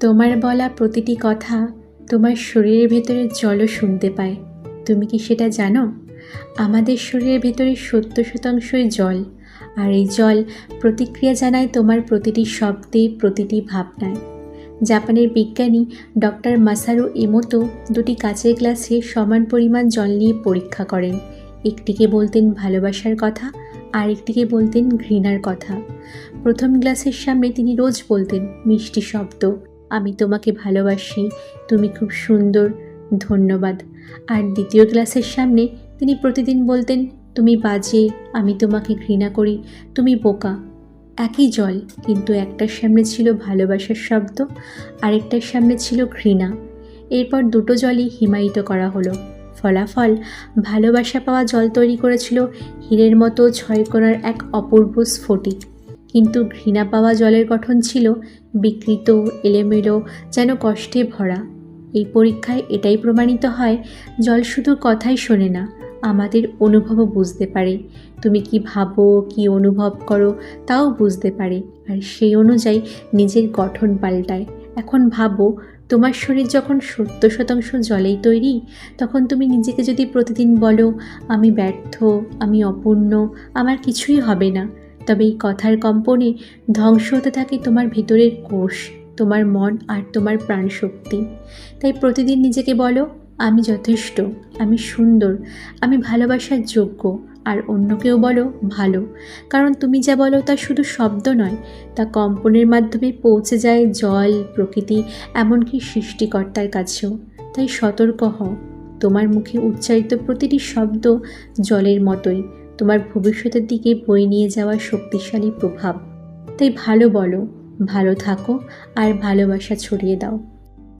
তোমার বলা প্রতিটি কথা তোমার শরীরের ভেতরে জলও শুনতে পায়। তুমি কি সেটা জানো? আমাদের শরীরের ভেতরে সত্তর শতাংশই জল, আর এই জল প্রতিক্রিয়া জানায় তোমার প্রতিটি শব্দে, প্রতিটি ভাবনায়। জাপানের বিজ্ঞানী ডক্টর মাসারু ইমোতো দুটি কাচের গ্লাসে সমান পরিমাণ জল নিয়ে পরীক্ষা করেন। একটিকে বলতেন ভালোবাসার কথা, আর একটিকে বলতেন ঘৃণার কথা। প্রথম গ্লাসের সামনে তিনি রোজ বলতেন মিষ্টি শব্দ। আমি তোমাকে ভালোবাসি, তুমি খুব সুন্দর, ধন্যবাদ। আর দ্বিতীয় গ্লাসের সামনে তিনি প্রতিদিন বলতেন, তুমি বাজে, আমি তোমাকে ঘৃণা করি, তুমি বোকা। একই জল, কিন্তু একটার সামনে ছিল ভালোবাসার শব্দ, আরেকটার সামনে ছিল ঘৃণা। এরপর দুটো জলই হিমায়িত করা হলো। ফলাফল, ভালোবাসা পাওয়া জল তৈরি করেছিল হীরের মতো ছয় করার এক অপূর্ব স্ফটিক। কিন্তু ঘৃণা পাওয়া জলের গঠন ছিল বিকৃত, এলেমেলো, যেন কষ্টে ভরা। এই পরীক্ষায় এটাই প্রমাণিত হয়, জল শুধু কথাই শোনে না, আমাদের অনুভবও বুঝতে পারে। তুমি কি ভাবো, কি অনুভব করো, তাও বুঝতে পারে। আর সেই অনুযায়ী নিজের গঠন পাল্টায়। এখন ভাবো, তোমার শরীর যখন সত্তর শতাংশ জলেই তৈরি, তখন তুমি নিজেকে যদি প্রতিদিন বলো, আমি ব্যর্থ, আমি অপূর্ণ, আমার কিছুই হবে না। তবে এই কথার কম্পনে ধ্বংস হতে থাকে তোমার ভিতরের কোষ, তোমার মন আর তোমার প্রাণশক্তি। তাই প্রতিদিন নিজেকে বলো, আমি যথেষ্ট, আমি সুন্দর, আমি ভালোবাসার যোগ্য। আর অন্যকেও বলো, ভালো। কারণ তুমি যা বলো তা শুধু শব্দ নয়, তা কম্পনের মাধ্যমে পৌঁছে যায় জল, প্রকৃতি, এমনকি সৃষ্টিকর্তার কাছেও। তাই সতর্ক হও। তোমার মুখে উচ্চারিত প্রতিটি শব্দ জলের মতোই। তোমার ভবিষ্যতের দিকে বয়ে নিয়ে যাওয়ার শক্তিশালী প্রভাব। তাই ভালো বলো, ভালো থাকো আর ভালোবাসা ছড়িয়ে দাও।